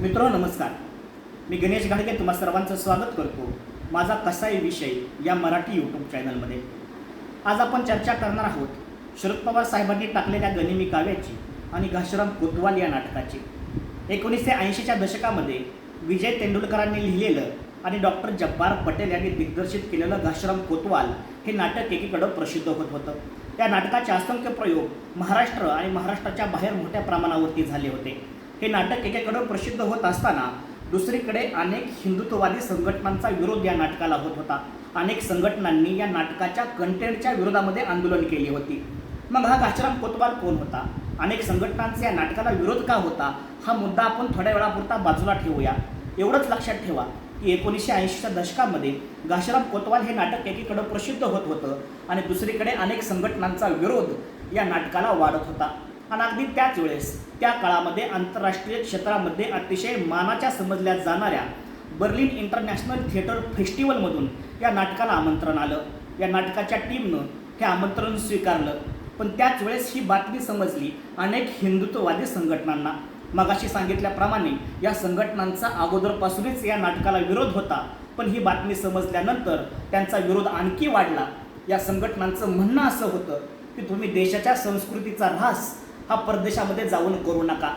मित्र नमस्कार. मी गणेश घाडगे तुम्हा सर्वांचं स्वागत करतो. माझा कसाई विषय या मराठी यूट्यूब चॅनलमध्ये आज आपण चर्चा करणार आहोत शरद पवार साहेबांनी टाकलेल्या गनिमी काव्याची आणि घाशराम कोतवाल या नाटकाची. एकोणीसशे ऐंशीच्या दशकामध्ये विजय तेंडुलकरांनी लिहिलेलं आणि डॉक्टर जब्बार पटेल यांनी दिग्दर्शित केलेलं घाशराम कोतवाल हे नाटक एकीकडं प्रसिद्ध होत होतं. या नाटकाचे असंख्य प्रयोग महाराष्ट्र आणि महाराष्ट्राच्या बाहेर मोठ्या प्रमाणावरती झाले होते. हे नाटक एकेकडं प्रसिद्ध होत असताना दुसरीकडे अनेक हिंदुत्ववादी संघटनांचा विरोध या नाटकाला होत होता. अनेक संघटनांनी या नाटकाच्या कंटेंटच्या विरोधामध्ये आंदोलन केली होती. मग हा घाशराम कोतवाल कोण होता? अनेक संघटनांचा या नाटकाला विरोध का होता? हा मुद्दा आपण थोड्या वेळापुरता बाजूला ठेवूया. एवढंच लक्षात ठेवा की एकोणीसशे ऐंशीच्या दशकामध्ये घाशीराम कोतवाल हे नाटक एकीकडं प्रसिद्ध होत होतं आणि दुसरीकडे अनेक संघटनांचा विरोध या नाटकाला वाढत होता. आणि अगदी त्याच वेळेस त्या काळामध्ये आंतरराष्ट्रीय क्षेत्रामध्ये अतिशय मानाच्या समजल्या जाणाऱ्या बर्लिन इंटरनॅशनल थिएटर फेस्टिवलमधून या नाटकाला आमंत्रण आलं. या नाटकाच्या टीमनं हे आमंत्रण स्वीकारलं. पण त्याच वेळेस ही बातमी समजली अनेक हिंदुत्ववादी संघटनांना. मगाशी सांगितल्याप्रमाणे या संघटनांचा अगोदरपासूनच या नाटकाला विरोध होता. पण ही बातमी समजल्यानंतर त्यांचा विरोध आणखी वाढला. या संघटनांचं म्हणणं असं होतं की तुम्ही देशाच्या संस्कृतीचा ऱ्हास हा परदेशामध्ये जाऊन करू नका.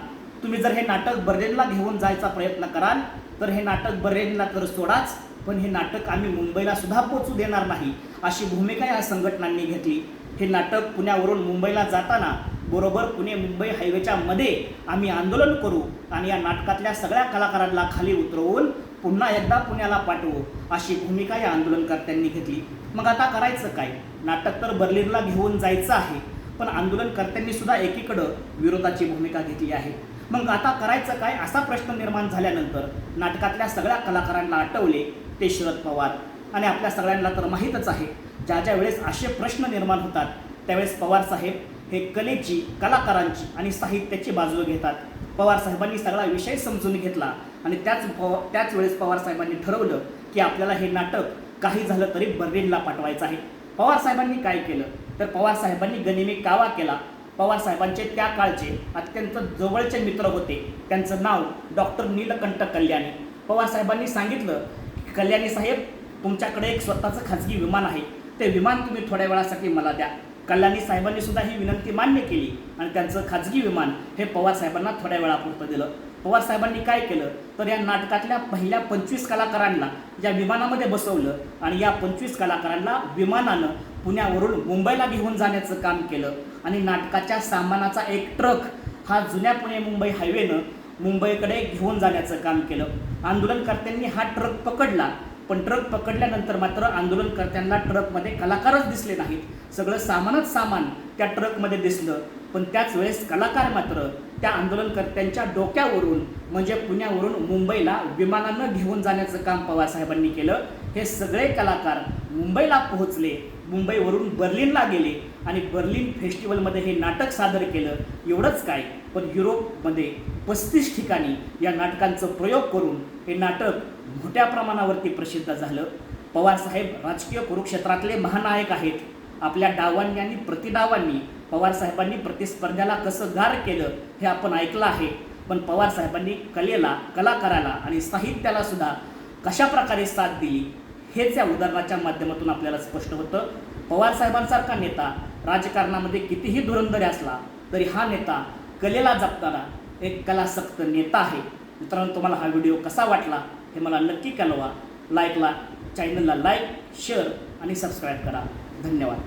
तुम्ही जर हे नाटक बरेनला घेऊन जायचा प्रयत्न कराल तर हे नाटक बरेनला तर सोडाच पण हे नाटक आम्ही मुंबईला सुद्धा पोचू देणार नाही अशी भूमिका या संघटनांनी घेतली. हे नाटक पुण्यावरून मुंबईला जाताना बरोबर पुणे मुंबई हायवेच्या मध्ये आम्ही आंदोलन करू आणि या नाटकातल्या सगळ्या कलाकारांना खाली उतरवून पुन्हा एकदा पुण्याला पाठवू अशी भूमिका या आंदोलनकर्त्यांनी घेतली. मग आता करायचं काय? नाटक तर बर्लिनला घेऊन जायचं आहे पण आंदोलनकर्त्यांनी सुद्धा एकीकडं विरोधाची भूमिका घेतली आहे. मग आता करायचं काय असा प्रश्न निर्माण झाल्यानंतर नाटकातल्या सगळ्या कलाकारांना आठवले ते शरद पवार. आणि आपल्या सगळ्यांना तर माहीतच आहे ज्या ज्या वेळेस असे प्रश्न निर्माण होतात त्यावेळेस पवार साहेब हे कलेची कलाकारांची आणि साहित्याची बाजू घेतात. पवार साहेबांनी सगळा विषय समजून घेतला आणि त्याच पव त्याच वेळेस पवार साहेबांनी ठरवलं की आपल्याला हे नाटक काही झालं तरी बर्लिनला पाठवायचं आहे. पवार साहेबांनी काय केलं? तर पवार साहेबांनी गनिमी कावा केला. पवार साहेबांचे त्या काळचे अत्यंत जवळचे मित्र होते. त्यांचं नाव डॉक्टर नीलकंठ कल्याणी. पवार साहेबांनी सांगितलं की कल्याणी साहेब तुमच्याकडे एक स्वतःचं खाजगी विमान आहे. ते विमान तुम्ही थोड्या वेळासाठी मला द्या. कल्याणी साहेबांनी सुद्धा ही विनंती मान्य केली आणि त्यांचं खाजगी विमान हे पवार साहेबांना थोड्या वेळापुरतं दिलं. पवार साहेबांनी काय केलं? तर या नाटकातल्या पहिल्या पंचवीस कलाकारांना या विमानामध्ये बसवलं आणि या पंचवीस कलाकारांना विमानानं पुण्यावरून मुंबईला घेऊन जाण्याचं काम केलं. आणि नाटकाच्या सामानाचा एक ट्रक हा जुन्या पुणे मुंबई हायवेनं मुंबईकडे घेऊन जाण्याचं काम केलं. आंदोलनकर्त्यांनी हा ट्रक पकडला. पण ट्रक पकडल्यानंतर मात्र आंदोलनकर्त्यांना ट्रकमध्ये कलाकारच दिसले नाहीत. सगळं सामानच सामान त्या ट्रकमध्ये दिसलं. पण त्याच वेळेस कलाकार मात्र त्या आंदोलनकर्त्यांच्या डोक्यावरून म्हणजे पुण्यावरून मुंबईला विमानानं घेऊन जाण्याचं काम पवारसाहेबांनी केलं. हे सगळे कलाकार मुंबईला पोहोचले. मुंबईवरून बर्लिनला गेले आणि बर्लिन फेस्टिवलमध्ये हे नाटक सादर केलं. एवढंच काय पण युरोपमध्ये पस्तीस ठिकाणी या नाटकांचं प्रयोग करून हे नाटक मोठ्या प्रमाणावरती प्रसिद्ध झालं. पवारसाहेब राजकीय कुरुक्षेत्रातले महानायक आहेत. आपल्या डावांनी आणि प्रतिडावांनी पवारसाहेबांनी प्रतिस्पर्ध्याला कसं गार केलं हे आपण ऐकलं आहे. पण पवारसाहेबांनी कलेला कलाकाराला आणि साहित्याला सुद्धा कशा प्रकारे साथ दिली? हेच या उदाहरणाच्या माध्यमातून आपल्याला स्पष्ट होतं. पवारसाहेबांसारखा नेता राजकारणामध्ये कितीही धुरंधर असला तरी हा नेता कलेला जपताना एक कलासक्त नेता आहे. मित्रांनो तुम्हाला हा व्हिडिओ कसा वाटला हे मला नक्की कळवा. लाईकला चॅनलला लाईक शेअर आणि सबस्क्राईब करा. धन्यवाद.